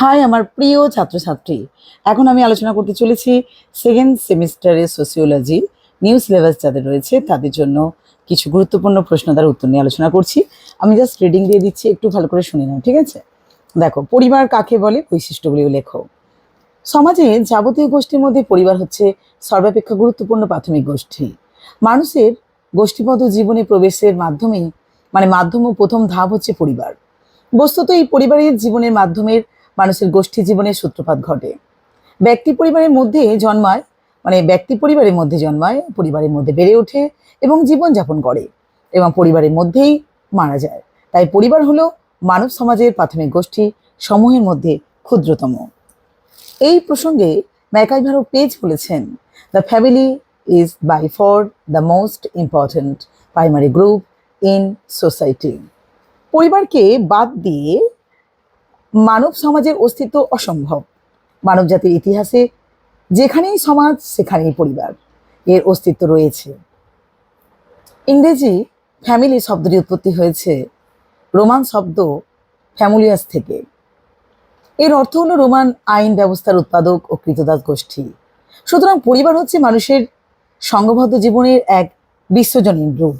High, আমার প্রিয় ছাত্রছাত্রী। এখন আমি আলোচনা করতে চলেছি সেকেন্ড সেমিস্টারের সোসিওলজি নিউ সিলেবাস যাদের রয়েছে, তাদের জন্য কিছু গুরুত্বপূর্ণ প্রশ্ন তার উত্তর নিয়ে আলোচনা করছি। আমি জাস্ট রিডিং দিয়ে দিচ্ছি, একটু ভালো করে শুনে নাও, ঠিক আছে? দেখো, পরিবার কাকে বলে? বৈশিষ্ট্যগুলিও লেখো। সমাজে যাবতীয় গোষ্ঠীর মধ্যে পরিবার হচ্ছে সর্বাপেক্ষা গুরুত্বপূর্ণ প্রাথমিক গোষ্ঠী। মানুষের গোষ্ঠীবদ্ধ জীবনে প্রবেশের মাধ্যমে মানে মাধ্যম প্রথম ধাপ হচ্ছে পরিবার। বস্তুত এই পরিবারের জীবনের মাধ্যমের মানুষের গোষ্ঠী জীবনের সূত্রপাত ঘটে। ব্যক্তি পরিবারের মধ্যে জন্মায় মানে ব্যক্তি পরিবারের মধ্যে জন্মায়, পরিবারের মধ্যে বেড়ে ওঠে এবং জীবনযাপন করে এবং পরিবারের মধ্যেই মারা যায়। তাই পরিবার হলো মানব সমাজের প্রাথমিক গোষ্ঠী, সমূহের মধ্যে ক্ষুদ্রতম। এই প্রসঙ্গে ম্যাকাইভারো পেজ বলেছেন the family is by far the most important primary group in society পরিবারকে বাদ দিয়ে মানব সমাজের অস্তিত্ব অসম্ভব। মানব জাতির ইতিহাসে যেখানেই সমাজ, সেখানেই পরিবার। এর অস্তিত্ব রয়েছে। ইংরেজি ফ্যামিলি শব্দটি উৎপত্তি হয়েছে রোমান শব্দ ফ্যামুলিয়াস থেকে। এর অর্থ হলো রোমান আইন ব্যবস্থার উৎপাদক ও কৃতদাস গোষ্ঠী। সুতরাং পরিবার হচ্ছে মানুষের সংঘবদ্ধ জীবনের এক বিশ্বজনীন রূপ।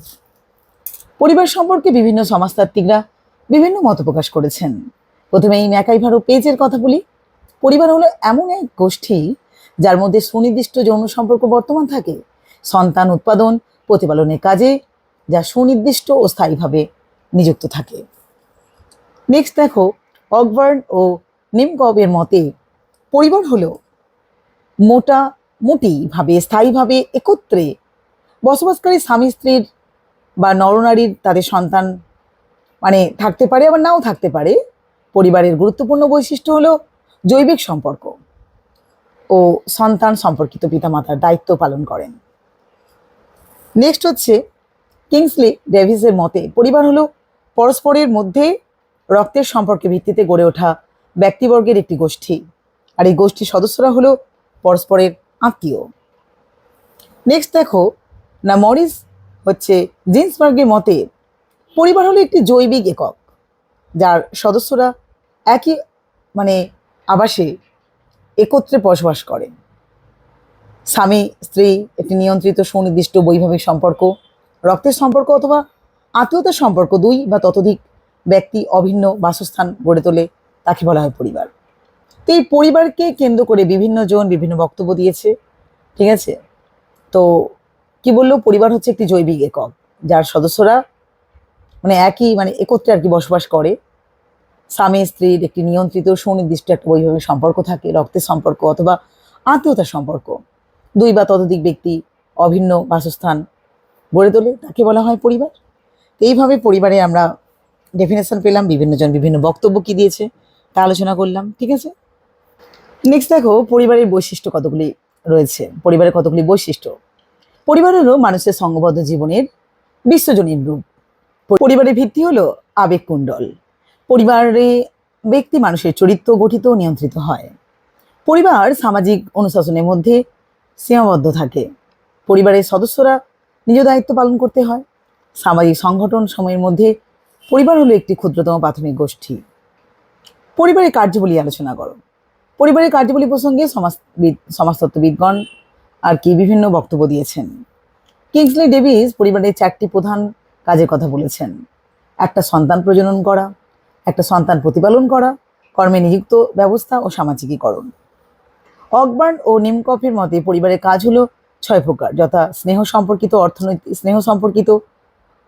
পরিবার সম্পর্কে বিভিন্ন সমাজতাত্ত্বিকরা বিভিন্ন মত প্রকাশ করেছেন। প্রথমে এই ম্যাকাইভারো পেজের কথা বলি। পরিবার হলো এমন এক গোষ্ঠী যার মধ্যে সুনির্দিষ্ট যৌন সম্পর্ক বর্তমান থাকে, সন্তান উৎপাদন, প্রতিপালনের কাজে, যা সুনির্দিষ্ট ও স্থায়ীভাবে নিযুক্ত থাকে। নেক্সট দেখো অকবার্ন ও নিমগবের মতে পরিবার হলো মোটা, মোটিভাবে, স্থায়ীভাবে একত্রে বসবাসকারী স্বামী স্ত্রীর বা নরনারীর তাদের সন্তান মানে থাকতে পারে, আবার নাও থাকতে পারে। পরিবারের গুরুত্বপূর্ণ বৈশিষ্ট্য হলো জৈবিক সম্পর্ক ও সন্তান সম্পর্কিত পিতামাতার দায়িত্ব পালন করেন। নেক্সট হচ্ছে কিংসলি ডেভিসের মতে পরিবার হলো পরস্পরের মধ্যে রক্তের সম্পর্কের ভিত্তিতে গড়ে ওঠা ব্যক্তিবর্গের একটি গোষ্ঠী আর এই গোষ্ঠীর সদস্যরা হলো পরস্পরের আত্মীয়। নেক্সট দেখো, না মরিস হচ্ছে জিন্সবার্গের মতে পরিবার হলো একটি জৈবিক একক, যার সদস্যরা একই মানে আবাসে একত্রে বসবাস করেন স্বামী, স্ত্রী, একটি নিয়ন্ত্রিত, সুনির্দিষ্ট বৈভাবিক সম্পর্ক, রক্তের সম্পর্ক অথবা আত্মীয়তার সম্পর্ক, দুই বা ততোধিক ব্যক্তি অভিন্ন বাসস্থান গড়ে তোলে তাকে বলা হয় পরিবার। তো এই পরিবারকে কেন্দ্র করে বিভিন্ন জন বিভিন্ন বক্তব্য দিয়েছে, ঠিক আছে? তো কি বলল? পরিবার হচ্ছে একটি জৈবিক একক, যার সদস্যরা মানে একই মানে একত্রে আর কি বসবাস করে। স্বামী, স্ত্রীর একটি নিয়ন্ত্রিত সুনির্দিষ্ট একটা বৈভাবিক সম্পর্ক থাকে, রক্তের সম্পর্ক অথবা আত্মীয়তার সম্পর্ক। দুই বা ততোধিক ব্যক্তি অভিন্ন বাসস্থান গড়ে তোলে, তাকে বলা হয় পরিবার। এইভাবে পরিবারে আমরা ডেফিনেশন পেলাম বিভিন্ন জন বিভিন্ন বক্তব্য কি দিয়েছে তা আলোচনা করলাম, ঠিক আছে? নেক্সট দেখো, পরিবারের বৈশিষ্ট্য কতগুলি রয়েছে? পরিবারের কতগুলি বৈশিষ্ট্য? পরিবার হলো মানুষের সঙ্গবদ্ধ জীবনের বিশ্বজনীন রূপ। পরিবারের ভিত্তি হলো আবেগকুণ্ডল। পরিবারে ব্যক্তি মানুষের চরিত্র গঠিত নিয়ন্ত্রিত হয়। পরিবার সামাজিক অনুশাসনের মধ্যে সীমাবদ্ধ থাকে। পরিবারের সদস্যরা নিজ দায়িত্ব পালন করতে হয়। সামাজিক সংগঠন সময়ের মধ্যে পরিবার হলো একটি ক্ষুদ্রতম প্রাথমিক গোষ্ঠী। পরিবারের কার্যবলী আলোচনা করো। পরিবারের কার্যবলী প্রসঙ্গে সমাজবিদ, সমাজতত্ত্ববিদগণ আর কি বিভিন্ন বক্তব্য দিয়েছেন। কিংসলি ডেভিস পরিবারের চারটি প্রধান কাজের কথা বলেছেন। একটা সন্তান প্রজনন করা একটা সন্তান প্রতিপালন করা, কর্মে নিযুক্ত ব্যবস্থা ও সামাজিকীকরণ। অকবার্ন ও নিমকফের মতে পরিবারের কাজ হলো ছয় প্রকার, যথা স্নেহ সম্পর্কিত, অর্থনৈতিক, স্নেহ সম্পর্কিত,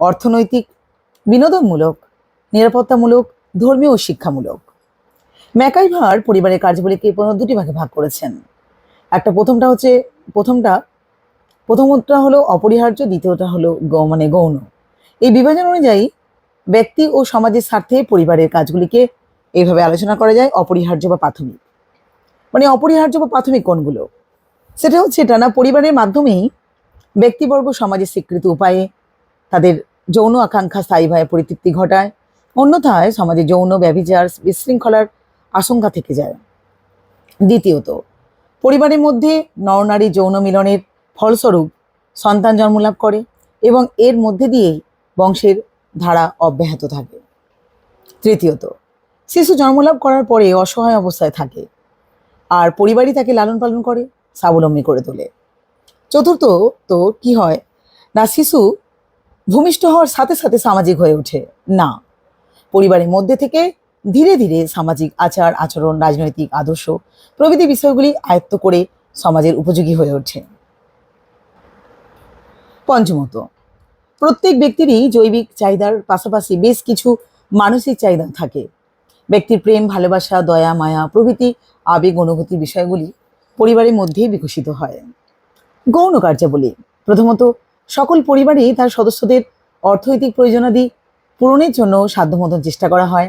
অর্থনৈতিক, বিনোদনমূলক, নিরাপত্তামূলক, ধর্মীয় ও শিক্ষামূলক। ম্যাকাইভার পরিবারের কাজগুলিকে প্রধানত দুটি ভাগে ভাগ করেছেন। একটা প্রথমটা হচ্ছে, প্রথমটা প্রথমটা হলো অপরিহার্য, দ্বিতীয়টা হলো মানে গৌণ। এই বিভাজন অনুযায়ী ব্যক্তি ও সমাজের স্বার্থে পরিবারের কাজগুলিকে এইভাবে আলোচনা করা যায়, অপরিহার্য বা প্রাথমিক। মানে অপরিহার্য বা প্রাথমিক কোনগুলো? সেটা হচ্ছে এটা না পরিবারের মাধ্যমেই ব্যক্তিবর্গ সমাজের স্বীকৃত উপায়ে তাদের যৌন আকাঙ্ক্ষা স্থায়ীভাবে পরিতৃপ্তি ঘটায়। অন্যথায় সমাজে যৌন ব্যভিচার, বিশৃঙ্খলার আশঙ্কা থেকে যায়। দ্বিতীয়ত, পরিবারের মধ্যে নরনারী যৌন মিলনের ফলস্বরূপ সন্তান জন্মলাভ করে এবং এর মধ্যে দিয়েই বংশের ধারা অব্যাহত থাকে। তৃতীয়ত, শিশু জন্মলাভ করার পরে অসহায় অবস্থায় থাকে আর পরিবারই তাকে লালন পালন করে, স্বাবলম্বী করে তোলে। চতুর্থ তো কি হয়? না, শিশু ভূমিষ্ঠ হওয়ার সাথে সাথে সামাজিক হয়ে ওঠে। না, পরিবারের মধ্যে থেকে ধীরে ধীরে সামাজিক আচার, আচরণ, রাজনৈতিক আদর্শ প্রভৃতি বিষয়গুলি আয়ত্ত করে সমাজের উপযোগী হয়ে ওঠে। পঞ্চমত প্রত্যেক ব্যক্তিরই জৈবিক চাহিদার পাশাপাশি বেশ কিছু মানসিক চাহিদা থাকে। ব্যক্তির প্রেম, ভালোবাসা, দয়া, মায়া প্রভৃতি আবেগ, অনুভূতি বিষয়গুলি পরিবারের মধ্যেই বিকশিত হয়। গৌণ কার্যাবলী। প্রথমত, সকল পরিবারেই তার সদস্যদের অর্থনৈতিক প্রয়োজনাদি পূরণের জন্য সাধ্যমতন চেষ্টা করা হয়।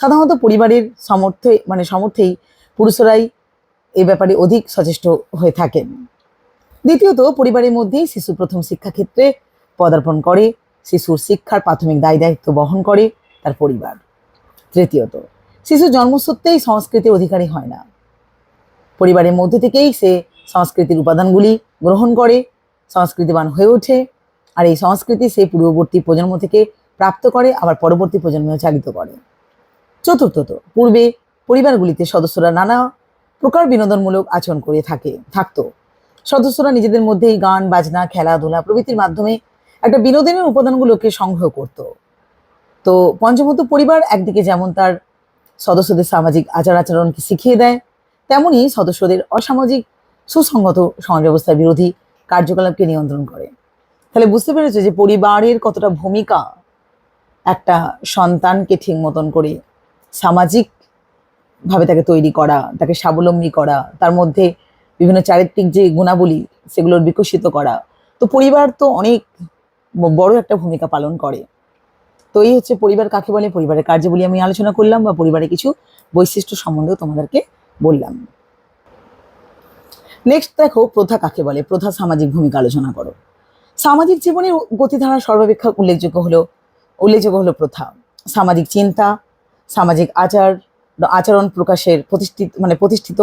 সাধারণত পরিবারের সমর্থে মানে সমর্থেই পুরুষরাই এ ব্যাপারে অধিক সচেষ্ট হয়ে থাকেন। দ্বিতীয়ত, পরিবারের মধ্যেই শিশু প্রথম শিক্ষাক্ষেত্রে পদার্পণ করে, শিশুর শিক্ষার প্রাথমিক দায় দায়িত্ব বহন করে তার পরিবার। তৃতীয়ত শিশু জন্মসূত্রেই সংস্কৃতির অধিকারী হয় না। পরিবারের মধ্যে থেকেই সে সংস্কৃতির উপাদানগুলি গ্রহণ করে, সংস্কৃতিবান হয়ে ওঠে, আর এই সংস্কৃতি সে পূর্ববর্তী প্রজন্ম থেকে প্রাপ্ত করে, আবার পরবর্তী প্রজন্মেও চালিত করে। চতুর্থত, পূর্বে পরিবারগুলিতে সদস্যরা নানা প্রকার বিনোদনমূলক আচরণ করে থাকে, থাকতো। সদস্যরা নিজেদের মধ্যেই গান, বাজনা, খেলাধুলা প্রভৃতির মাধ্যমে একটা বিনোদনের উপাদানগুলোকে সংগ্রহ করত। তো পঞ্চমত, পরিবার একদিকে যেমন তার সদস্যদের সামাজিক আচার আচরণকে শিখিয়ে দেয়, তেমনি সদস্যদের অসামাজিক সুসংগত সমাজ ব্যবস্থার বিরোধী কার্যকলাপকে নিয়ন্ত্রণ করে। তাহলে বুঝতে পেরেছ যে পরিবারের কতটা ভূমিকা একটা সন্তানকে ঠিক মতন করে সামাজিক ভাবে তাকে তৈরি করা, তাকে স্বাবলম্বী করা, তার মধ্যে বিভিন্ন চারিত্রিক যে গুণাবলী, সেগুলোর বিকশিত করা। তো পরিবার তো অনেক বড় একটা ভূমিকা পালন করে। তো এই হচ্ছে পরিবার কাকে বলে? পরিবারের কার্যাবলী আমি আলোচনা করলাম বা পরিবারের কিছু বৈশিষ্ট্য সম্বন্ধেও তোমাদেরকে বললাম। নেক্সট দেখো, প্রথা কাকে বলে? প্রথা সামাজিক ভূমিকা আলোচনা করো। সামাজিক জীবনের গতিধারা সর্বাপেক্ষা উল্লেখযোগ্য হলো উল্লেখযোগ্য হলো প্রথা। সামাজিক চিন্তা, সামাজিক আচার, আচরণ প্রকাশের প্রতিষ্ঠিত মানে প্রতিষ্ঠিত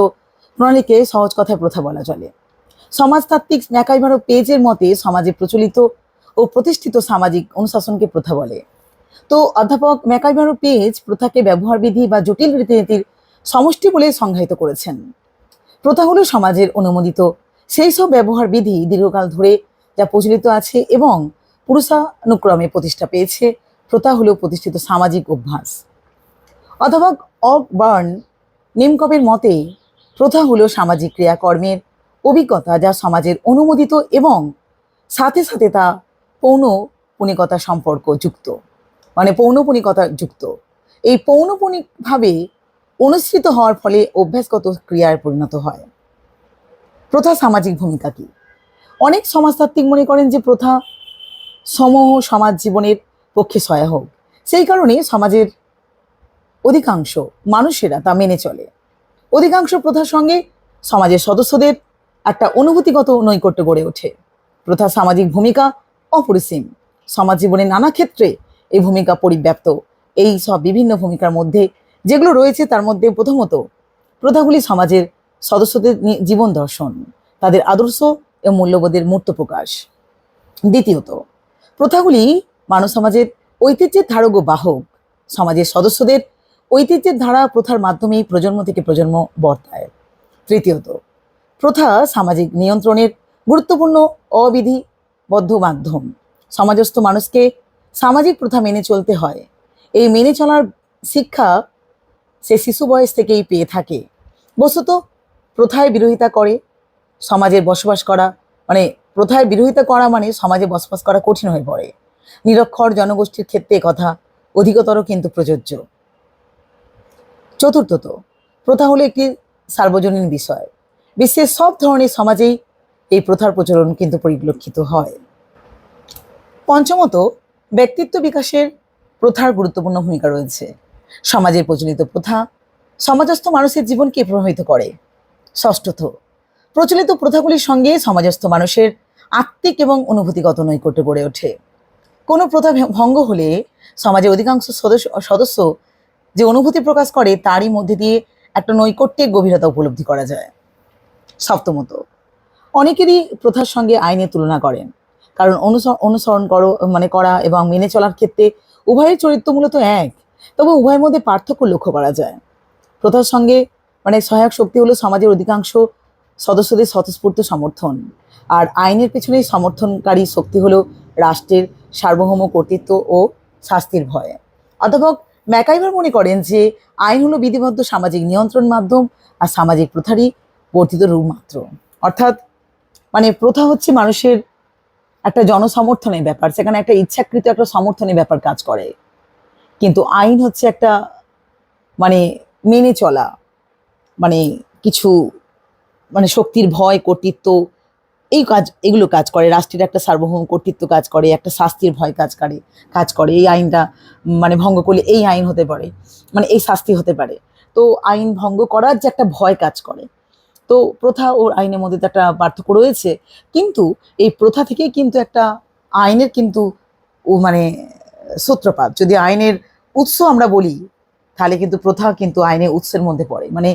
প্রণালীকে সহজ কথায় প্রথা বলা চলে। সমাজতাত্ত্বিক ন্যাকাইভারো পেজের মতে সমাজে প্রচলিত ও প্রতিষ্ঠিত সামাজিক অনুশাসনকে প্রথা বলে। তো অধ্যাপক ম্যাকাইভারো পেজ প্রথাকে ব্যবহারবিধি বা জটিল রীতিনীতির সমষ্টি বলে সংজ্ঞায়িত করেছেন। প্রথা হলো সমাজের অনুমোদিত সেই সব ব্যবহার বিধি দীর্ঘকাল ধরে যা প্রচলিত আছে এবং পুরুষানুক্রমে প্রতিষ্ঠা পেয়েছে। প্রথা হলো প্রতিষ্ঠিত সামাজিক অভ্যাস। অধ্যাপক অক বার্ন নিমকবের মতে, প্রথা হলো সামাজিক ক্রিয়াকর্মের অভিজ্ঞতা যা সমাজের অনুমোদিত এবং সাথে সাথে তা পৌনপুনিকতা সম্পর্ক যুক্ত। মানে পৌনপুনিকতা যুক্ত। এই পৌনপুনিকভাবে অনুসৃত হওয়ার ফলে অভ্যাসগত ক্রিয়ায় পরিণত হয়। প্রথা সামাজিক ভূমিকা কি? অনেক সমাজতাত্ত্বিক মনে করেন যে প্রথা সমূহ সমাজ জীবনের পক্ষে সহায়ক। সেই কারণে সমাজের অধিকাংশ মানুষেরা তা মেনে চলে। অধিকাংশ প্রথার সঙ্গে সমাজের সদস্যদের একটা অনুভূতিগত নৈকট্য গড়ে ওঠে। প্রথা সামাজিক ভূমিকা অপরিসীম। সমাজ জীবনের নানা ক্ষেত্রে এই ভূমিকা পরিব্যাপ্ত। এই সব বিভিন্ন ভূমিকার মধ্যে যেগুলো রয়েছে তার মধ্যে প্রথমত, প্রথাগুলি সমাজের সদস্যদের জীবন দর্শন, তাদের আদর্শ এবং মূল্যবোধের মূর্ত প্রকাশ। দ্বিতীয়ত, প্রথাগুলি মানব সমাজের ঐতিহ্যের ধারক ও বাহক। সমাজের সদস্যদের ঐতিহ্যের ধারা প্রথার মাধ্যমেই প্রজন্ম থেকে প্রজন্ম বর্তায়। তৃতীয়ত, প্রথা সামাজিক নিয়ন্ত্রণের গুরুত্বপূর্ণ অবিধিবদ্ধ মাধ্যম সমাজস্থ মানুষকে সামাজিক প্রথা মেনে চলতে হয়। এই মেনে চলার শিক্ষা সে শিশু বয়স থেকেই পেয়ে থাকে। বস্তুত প্রথায় বিরোধিতা করে সমাজের বসবাস করা মানে প্রথায় বিরোধিতা করা মানে সমাজে বসবাস করা কঠিন হয়ে পড়ে। নিরক্ষর জনগোষ্ঠীর ক্ষেত্রে কথা অধিকতর কিন্তু প্রযোজ্য। চতুর্থত, প্রথা হলো একটি সার্বজনীন বিষয়। বিশ্বের সব ধরনের সমাজেই এই প্রথার প্রচলন কিন্তু পরিলক্ষিত হয়। পঞ্চমত, ব্যক্তিত্ব বিকাশের প্রথার গুরুত্বপূর্ণ ভূমিকা রয়েছে। সমাজের প্রচলিত প্রথা সমাজস্থ মানুষের জীবনকে প্রভাবিত করে। ষষ্ঠত, প্রচলিত প্রথাগুলির সঙ্গে সমাজস্থ মানুষের আত্মিক এবং অনুভূতিগত নৈকট্য গড়ে ওঠে। কোনো প্রথা ভঙ্গ হলে সমাজের অধিকাংশ সদস্য সদস্য যে অনুভূতি প্রকাশ করে তারই মধ্যে দিয়ে একটা নৈকট্যের গভীরতা উপলব্ধি করা যায়। সপ্তমত অনেকেরই প্রথার সঙ্গে আইনের তুলনা করেন। কারণ অনুসরণ অনুসরণ করো মানে করা এবং মেনে চলার ক্ষেত্রে উভয়ের চরিত্র মূলত এক, তবে উভয়ের মধ্যে পার্থক্য লক্ষ্য করা যায়। প্রথার সঙ্গে মানে সহায়ক শক্তি হলো সমাজের অধিকাংশ সদস্যদের স্বতঃস্ফূর্ত সমর্থন। আর আইনের পেছনে সমর্থনকারী শক্তি হলো রাষ্ট্রের সার্বভৌম কর্তৃত্ব ও শাস্তির ভয়। অধ্যাপক ম্যাকাইভার মনে করেন যে, আইন হলো বিধিবদ্ধ সামাজিক নিয়ন্ত্রণ মাধ্যম আর সামাজিক প্রথারই বর্ধিত রূপ মাত্র অর্থাৎ মানে প্রথা হচ্ছে মানুষের একটা জনসমর্থনের ব্যাপার, সেখানে একটা ইচ্ছাকৃত একটা সমর্থনের ব্যাপার কাজ করে। কিন্তু আইন হচ্ছে একটা মানে মেনে চলা মানে কিছু মানে শক্তির ভয়, কর্তৃত্ব, এই কাজ, এগুলো কাজ করে। রাষ্ট্রের একটা সার্বভৌম কর্তৃত্ব কাজ করে, একটা শাস্তির ভয় কাজ করে কাজ করে। এই আইনটা মানে ভঙ্গ করলে এই আইন হতে পারে মানে এই শাস্তি হতে পারে। তো আইন ভঙ্গ করার যে একটা ভয় কাজ করে। তো প্রথা ও আইনের মধ্যে একটা পার্থক্য রয়েছে। কিন্তু এই প্রথা থেকেই কিন্তু একটা আইনের কিন্তু ও মানে সূত্রপাত। যদি আইনের উৎস আমরা বলি, তাহলে কিন্তু প্রথা কিন্তু আইনের উৎসের মধ্যে পড়ে। মানে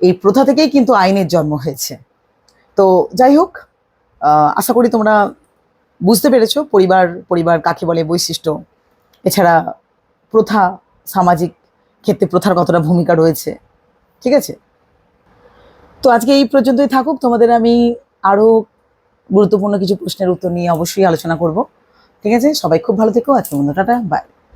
এই প্রথা থেকেই কিন্তু আইনের জন্ম হয়েছে। তো যাই হোক আশা করি তোমরা বুঝতে পেরেছ পরিবার পরিবার কাকে বলে বৈশিষ্ট্য। এছাড়া প্রথা সামাজিক ক্ষেত্রে প্রথার কতটা ভূমিকা রয়েছে। ঠিক আছে? তো আজকে এই পর্যন্তই থাকুক। তোমাদের আমি আরও গুরুত্বপূর্ণ কিছু প্রশ্নের উত্তর নিয়ে অবশ্যই আলোচনা করব। ঠিক আছে? সবাই খুব ভালো থেকো। আজকে বন্ধু টাটা। বাই